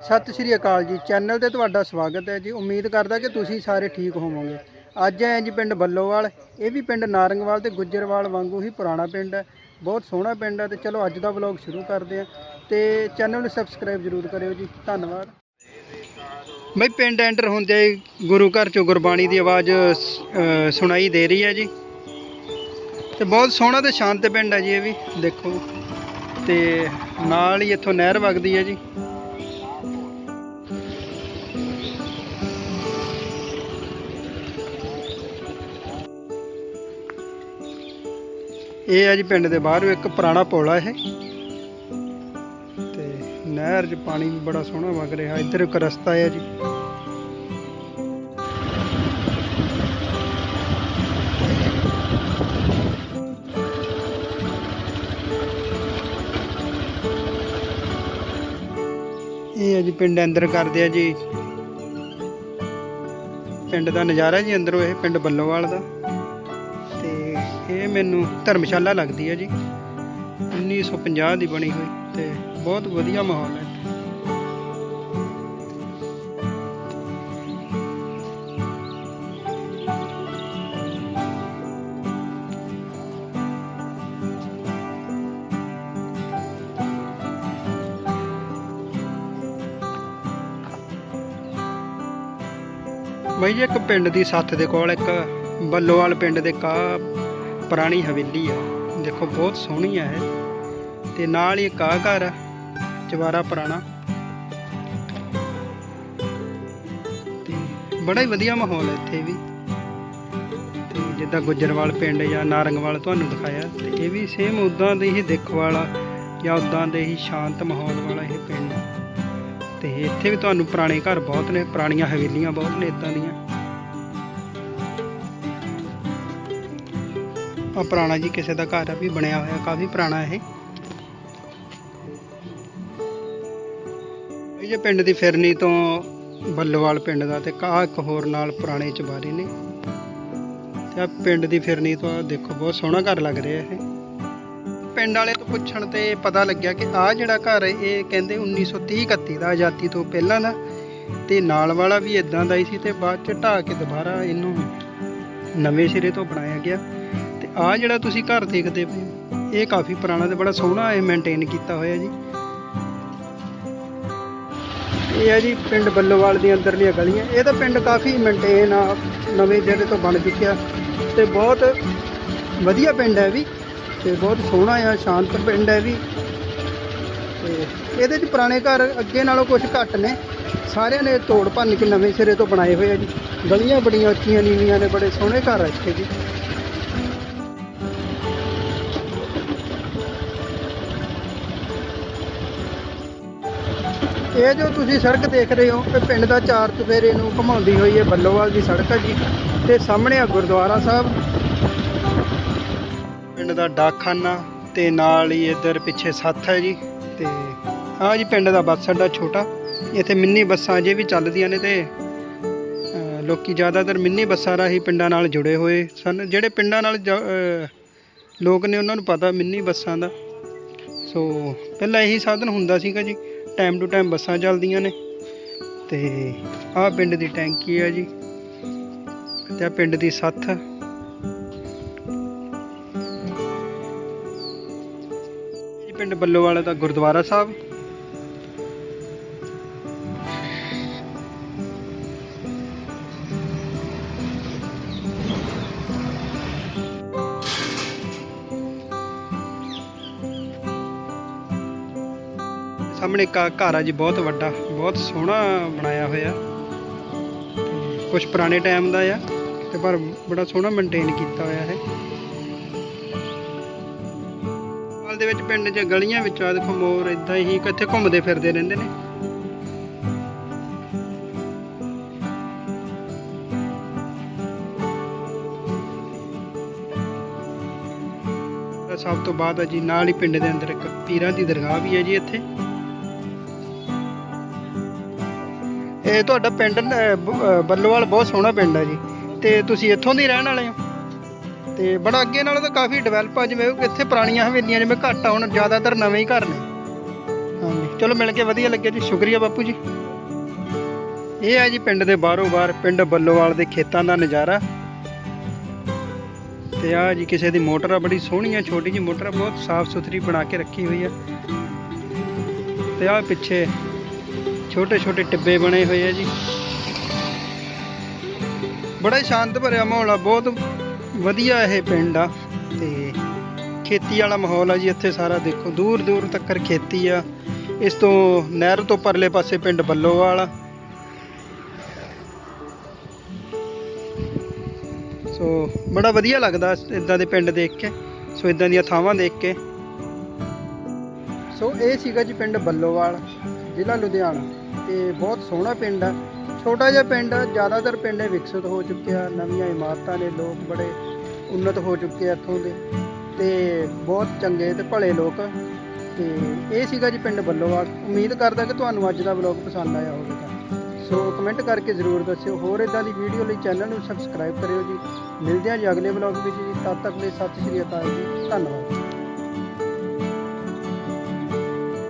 ਸਤਿ ਸ਼੍ਰੀ ਅਕਾਲ ਜੀ। ਚੈਨਲ ਤੇ ਤੁਹਾਡਾ ਸਵਾਗਤ ਹੈ ਜੀ। ਉਮੀਦ ਕਰਦਾ ਕਿ ਤੁਸੀਂ ਸਾਰੇ ਠੀਕ ਹੋਵੋਗੇ। ਅੱਜ ਆਏ ਜੀ ਪਿੰਡ ਬੱਲੋਵਾਲ। ਇਹ ਵੀ ਪਿੰਡ ਨਾਰੰਗਵਾਲ ਤੇ ਗੁੱਜਰਵਾਲ ਵਾਂਗੂ ਹੀ ਪੁਰਾਣਾ ਪਿੰਡ ਹੈ। ਬਹੁਤ ਸੋਹਣਾ ਪਿੰਡ ਹੈ ਤੇ ਚਲੋ ਅੱਜ ਦਾ ਵਲੌਗ ਸ਼ੁਰੂ ਕਰਦੇ ਹਾਂ। ਤੇ ਚੈਨਲ ਨੂੰ ਸਬਸਕ੍ਰਾਈਬ ਜ਼ਰੂਰ ਕਰਿਓ ਜੀ। ਧੰਨਵਾਦ। ਬਈ ਪਿੰਡ ਐਂਟਰ ਹੁੰਦੇ ਗੁਰੂ ਘਰ ਚੋਂ ਗੁਰਬਾਣੀ ਦੀ ਆਵਾਜ਼ ਸੁਣਾਈ ਦੇ ਰਹੀ ਹੈ ਜੀ। ਤੇ ਬਹੁਤ ਸੋਹਣਾ ਤੇ ਸ਼ਾਂਤ ਪਿੰਡ ਹੈ ਜੀ ਇਹ ਵੀ। ਦੇਖੋ। ਤੇ ਨਾਲ ਹੀ ਇੱਥੋਂ ਨਹਿਰ ਵਗਦੀ ਹੈ ਜੀ। ਇਹ ਹੈ ਜੀ ਪਿੰਡ ਦੇ ਬਾਹਰ ਇੱਕ ਪੁਰਾਣਾ ਪੁਲ ਆ ਇਹ। ਤੇ ਨਹਿਰ 'ਚ ਪਾਣੀ ਵੀ ਬੜਾ ਸੋਹਣਾ ਵਗ ਰਿਹਾ, ਇੱਧਰ ਇੱਕ ਰਸਤਾ ਹੈ ਜੀ। ਇਹ ਹੈ ਜੀ ਪਿੰਡ ਅੰਦਰ ਕਰਦੇ ਆ ਜੀ। ਪਿੰਡ ਦਾ ਨਜ਼ਾਰਾ ਜੀ ਅੰਦਰੋਂ ਇਹ ਪਿੰਡ ਬੱਲੋਵਾਲ ਦਾ। ਇਹ ਮੈਨੂੰ ਧਰਮਸ਼ਾਲਾ ਲੱਗਦੀ ਹੈ ਜੀ 1950 ਦੀ ਬਣੀ ਹੋਈ ਤੇ ਬਹੁਤ ਵਧੀਆ ਮਾਹੌਲ ਹੈ ਇੱਥੇ। ਬਾਈ ਜੀ, ਇੱਕ ਪਿੰਡ ਦੀ ਸੱਥ ਦੇ ਕੋਲ ਇੱਕ ਬੱਲੋਵਾਲ ਪਿੰਡ ਦੇ ਕਾ ਪੁਰਾਣੀ ਹਵੇਲੀ ਆ। ਦੇਖੋ, ਬਹੁਤ ਸੋਹਣੀ ਆ ਇਹ। ਤੇ ਨਾਲ ਹੀ ਇੱਕ ਆ ਘਰ ਆ ਚਵਾਰਾ ਪੁਰਾਣਾ। ਤੇ ਬੜਾ ਹੀ ਵਧੀਆ ਮਾਹੌਲ ਹੈ ਇੱਥੇ ਵੀ। ਤੇ ਜਿੱਦਾਂ ਗੁੱਜਰਵਾਲ ਪਿੰਡ ਜਾਂ ਨਾਰੰਗਵਾਲ ਤੁਹਾਨੂੰ ਦਿਖਾਇਆ, ਤੇ ਇਹ ਵੀ ਸੇਮ ਉਦਾਂ ਦੇ ਹੀ ਦਿੱਖ ਵਾਲਾ ਜਾਂ ਉਦਾਂ ਦੇ ਹੀ ਸ਼ਾਂਤ ਮਾਹੌਲ ਵਾਲਾ ਇਹ ਪਿੰਡ। ਆ ਤੇ ਇੱਥੇ ਵੀ ਤੁਹਾਨੂੰ ਪੁਰਾਣੇ ਘਰ ਬਹੁਤ ਨੇ, ਪੁਰਾਣੀਆਂ ਹਵੇਲੀਆਂ ਬਹੁਤ ਨੇ ਇਦਾਂ ਦੀਆਂ। ਆ ਪੁਰਾਣਾ ਜੀ ਕਿਸੇ ਦਾ ਘਰ ਆ, ਵੀ ਬਣਿਆ ਹੋਇਆ, ਕਾਫੀ ਪੁਰਾਣਾ ਇਹ। ਇਹ ਪਿੰਡ ਦੀ ਫਿਰਨੀ ਤੋਂ ਬੱਲਵਾਲ ਪਿੰਡ ਦਾ, ਤੇ ਕਾ ਇੱਕ ਹੋਰ ਨਾਲ ਪੁਰਾਣੇ ਚਬਾਰੇ ਨੇ। ਤੇ ਆ ਪਿੰਡ ਦੀ ਫਿਰਨੀ ਤੋਂ ਦੇਖੋ, ਬਹੁਤ ਸੋਹਣਾ ਘਰ ਲੱਗ ਰਿਹਾ ਇਹ। ਪਿੰਡ ਵਾਲੇ ਤੋਂ ਪੁੱਛਣ ਤੇ ਪਤਾ ਲੱਗਿਆ ਕਿ ਆ ਜਿਹੜਾ ਘਰ ਇਹ ਕਹਿੰਦੇ 1930 31 ਦਾ, ਆਜ਼ਾਦੀ ਤੋਂ ਪਹਿਲਾਂ ਦਾ। ਤੇ ਨਾਲ ਵਾਲਾ ਵੀ ਇਦਾਂ ਦਾ ਹੀ ਸੀ, ਤੇ ਬਾਅਦ ਚ ਢਾਹ ਕੇ ਦੁਬਾਰਾ ਇਹਨੂੰ ਨਵੇਂ ਸਿਰੇ ਤੋਂ ਬਣਾਇਆ ਗਿਆ। ਆ ਜਿਹੜਾ ਤੁਸੀਂ ਘਰ ਦੇਖਦੇ ਪਏ ਹੋ, ਇਹ ਕਾਫੀ ਪੁਰਾਣਾ ਤੇ ਬੜਾ ਸੋਹਣਾ ਇਹ ਮੇਨਟੇਨ ਕੀਤਾ ਹੋਇਆ ਜੀ। ਇਹ ਹੈ ਜੀ ਪਿੰਡ ਬੱਲੋਵਾਲ ਦੀ ਅੰਦਰਲੀਆਂ ਗਲੀਆਂ। ਇਹ ਤਾਂ ਪਿੰਡ ਕਾਫੀ ਮੇਨਟੇਨ ਆ ਨਵੇਂ ਜਿਹੜੇ ਤੋਂ ਬਣ ਚੁੱਕਿਆ ਤੇ ਬਹੁਤ ਵਧੀਆ ਪਿੰਡ ਹੈ ਵੀ। ਤੇ ਬਹੁਤ ਸੋਹਣਾ ਆ ਸ਼ਾਂਤ ਪਿੰਡ ਹੈ ਵੀ। ਤੇ ਇਹਦੇ 'ਚ ਪੁਰਾਣੇ ਘਰ ਅੱਗੇ ਨਾਲੋਂ ਕੁਝ ਘੱਟ ਨੇ। ਸਾਰਿਆਂ ਨੇ ਤੋੜ ਭੰਨ ਕੇ ਨਵੇਂ ਸਿਰੇ ਤੋਂ ਬਣਾਏ ਹੋਏ ਆ ਜੀ। ਗਲੀਆਂ ਬੜੀਆਂ ਉੱਚੀਆਂ ਨੀਵੀਆਂ ਨੇ ਬੜੇ ਸੋਹਣੇ ਘਰ ਆ ਇੱਥੇ ਜੀ। ਇਹ ਜੋ ਤੁਸੀਂ ਸੜਕ ਦੇਖ ਰਹੇ ਹੋ ਇਹ ਪਿੰਡ ਦਾ ਚਾਰ ਚੁਫੇਰੇ ਨੂੰ ਘੁਮਾਉਂਦੀ ਹੋਈ ਹੈ ਬੱਲੋਵਾਲ ਦੀ ਸੜਕ ਹੈ ਜੀ। ਤੇ ਸਾਹਮਣੇ ਆ ਗੁਰਦੁਆਰਾ ਸਾਹਿਬ। ਪਿੰਡ ਦਾ ਡਾਕਖਾਨਾ ਤੇ ਨਾਲ ਹੀ ਇੱਧਰ ਪਿੱਛੇ ਸੱਥ ਹੈ ਜੀ। ਤੇ ਆਹ ਜੀ ਪਿੰਡ ਦਾ ਬੱਸ ਅੱਡਾ ਛੋਟਾ। ਇੱਥੇ ਮਿੰਨੀ ਬੱਸਾਂ ਅਜੇ ਵੀ ਚੱਲਦੀਆਂ ਨੇ ਤੇ ਅਹ, ਲੋਕੀ ਜ਼ਿਆਦਾਤਰ ਮਿੰਨੀ ਬੱਸਾਂ ਰਾਹੀਂ ਪਿੰਡਾਂ ਨਾਲ ਜੁੜੇ ਹੋਏ ਸਨ। ਜਿਹੜੇ ਪਿੰਡਾਂ ਨਾਲ ਜ- ਲੋਕ ਨੇ ਉਹਨਾਂ ਨੂੰ ਪਤਾ ਮਿੰਨੀ ਬੱਸਾਂ ਦਾ। ਸੋ ਪਹਿਲਾਂ ਇਹੀ ਸਾਧਨ ਹੁੰਦਾ ਸੀਗਾ ਜੀ। ਟਾਈਮ ਟੂ ਟਾਈਮ ਬੱਸਾਂ ਚੱਲਦੀਆਂ ਨੇ ਤੇ ਆਹ ਪਿੰਡ ਦੀ ਟੈਂਕੀ ਆ ਜੀ ਤੇ ਆਹ ਪਿੰਡ ਦੀ ਸੱਥ ਪਿੰਡ ਬੱਲੋਵਾਲਾ ਦਾ ਗੁਰਦੁਆਰਾ ਸਾਹਿਬ। ਸਾਹਮਣੇ ਇੱਕ ਘਰ ਆ ਜੀ, ਬਹੁਤ ਵੱਡਾ, ਬਹੁਤ ਸੋਹਣਾ ਬਣਾਇਆ ਹੋਇਆ। ਕੁਝ ਪੁਰਾਣੇ ਟਾਈਮ ਦਾ ਆ, ਤੇ ਪਰ ਬੜਾ ਸੋਹਣਾ ਮੇਨਟੇਨ ਕੀਤਾ ਹੋਇਆ ਹੈ ਹਾਲ ਦੇ ਵਿੱਚ ਪਿੰਡ 'ਚ ਗਲੀਆਂ ਵਿੱਚ ਆ, ਦੇਖੋ ਮੋਰ ਇਦਾਂ ਹੀ ਕਿੱਥੇ ਘੁੰਮਦੇ ਫਿਰਦੇ ਰਹਿੰਦੇ ਨੇ। ਸਭ ਤੋਂ ਬਾਅਦ ਹੈ ਜੀ, ਨਾਲ ਹੀ ਪਿੰਡ ਦੇ ਅੰਦਰ ਇੱਕ ਪੀਰਾਂ ਦੀ ਦਰਗਾਹ ਵੀ ਹੈ ਜੀ ਇੱਥੇ। ਇਹ ਤੁਹਾਡਾ ਪਿੰਡ ਅਹ, ਬ- ਅਹ, ਬੱਲੋਵਾਲ ਬਹੁਤ ਸੋਹਣਾ ਪਿੰਡ ਹੈ ਜੀ। ਤੇ ਤੁਸੀਂ ਇੱਥੋਂ ਦੇ ਹੀ ਰਹਿਣ ਵਾਲੇ ਹੋ? ਤੇ ਬੜਾ ਅੱਗੇ ਨਾਲੋਂ ਤਾਂ ਕਾਫੀ ਡਿਵੈਲਪ ਆ ਜਿਵੇਂ ਇੱਥੇ ਪੁਰਾਣੀਆਂ ਹਵੇਲੀਆਂ ਜਿਵੇਂ ਘੱਟ ਆ ਹੁਣ ਜ਼ਿਆਦਾਤਰ ਨਵੇਂ ਹੀ ਘਰ ਨੇ। ਹਾਂਜੀ ਚਲੋ ਮਿਲ ਕੇ ਵਧੀਆ ਲੱਗਿਆ ਜੀ ਸ਼ੁਕਰੀਆ ਬਾਪੂ ਜੀ। ਇਹ ਹੈ ਜੀ ਪਿੰਡ ਦੇ ਬਾਹਰੋਂ ਬਾਹਰ ਪਿੰਡ ਬੱਲੋਵਾਲ ਦੇ ਖੇਤਾਂ ਦਾ ਨਜ਼ਾਰਾ। ਤੇ ਆ ਜੀ ਕਿਸੇ ਦੀ ਮੋਟਰ ਆ ਬੜੀ ਸੋਹਣੀ ਆ ਛੋਟੀ ਜਿਹੀ ਮੋਟਰ ਆ ਬਹੁਤ ਸਾਫ਼ ਸੁਥਰੀ ਬਣਾ ਕੇ ਰੱਖੀ ਹੋਈ ਆ। ਤੇ ਆ ਪਿੱਛੇ ਛੋਟੇ ਛੋਟੇ ਟਿੱਬੇ ਬਣੇ ਹੋਏ ਆ ਜੀ। ਬੜਾ ਸ਼ਾਂਤ ਭਰਿਆ ਮਾਹੌਲ ਆ, ਬਹੁਤ ਵਧੀਆ ਇਹ ਪਿੰਡ ਆ। ਤੇ ਖੇਤੀ ਵਾਲਾ ਮਾਹੌਲ ਆ ਜੀ, ਇੱਥੇ ਸਾਰਾ ਦੇਖੋ ਦੂਰ ਦੂਰ ਤੱਕ ਖੇਤੀ ਆ। ਇਸ ਤੋਂ ਨਹਿਰ ਤੋਂ ਪਰਲੇ ਪਾਸੇ ਪਿੰਡ ਬੱਲੋਵਾਲ ਆ। ਸੋ ਬੜਾ ਵਧੀਆ ਲੱਗਦਾ ਇਦਾਂ ਦੇ ਪਿੰਡ ਦੇਖ ਕੇ, ਸੋ ਇਦਾਂ ਦੀਆਂ ਥਾਵਾਂ ਦੇਖ ਕੇ। ਸੋ ਇਹ ਸੀਗਾ ਜੀ ਪਿੰਡ ਬੱਲੋਵਾਲ, ਜ਼ਿਲ੍ਹਾ ਲੁਧਿਆਣਾ। ਤੇ ਬਹੁਤ ਸੋਹਣਾ ਪਿੰਡ ਆ। ਛੋਟਾ ਜਿਹਾ ਪਿੰਡ ਆ, ਜ਼ਿਆਦਾਤਰ ਪਿੰਡ ਇਹ ਵਿਕਸਿਤ ਹੋ ਚੁੱਕਿਆ ਨਵੀਆਂ ਇਮਾਰਤਾਂ ਨੇ, ਲੋਕ ਬੜੇ ਉન્નਤ ਹੋ ਚੁੱਕੇ ਆ ਇੱਥੋਂ ਦੇ। ਤੇ ਬਹੁਤ ਚੰਗੇ ਤੇ ਭਲੇ ਲੋਕ ਤੇ ਇਹ ਸੀਗਾ ਜੀ ਪਿੰਡ ਬੱਲੋਵਾਲ। ਉਮੀਦ ਕਰਦਾ ਕਿ ਤੁਹਾਨੂੰ ਅੱਜ ਦਾ ਵਲੌਗ ਪਸੰਦ ਆਇਆ ਹੋਵੇਗਾ। ਸੋ ਕਮੈਂਟ ਕਰਕੇ ਜ਼ਰੂਰ ਦੱਸਿਓ। ਹੋਰ ਇਦਾਂ ਦੀ ਵੀਡੀਓ ਲਈ ਚੈਨਲ ਨੂੰ ਸਬਸਕ੍ਰਾਈਬ ਕਰਿਓ ਜੀ। ਮਿਲਦੇ ਹਾਂ ਜੀ ਅਗਲੇ ਵਲੌਗ ਵਿੱਚ ਜੀ। ਤਦ ਤੱਕ ਲਈ ਸਤਿ ਸ਼੍ਰੀ ਅਕਾਲ ਜੀ। ਧੰਨਵਾਦ।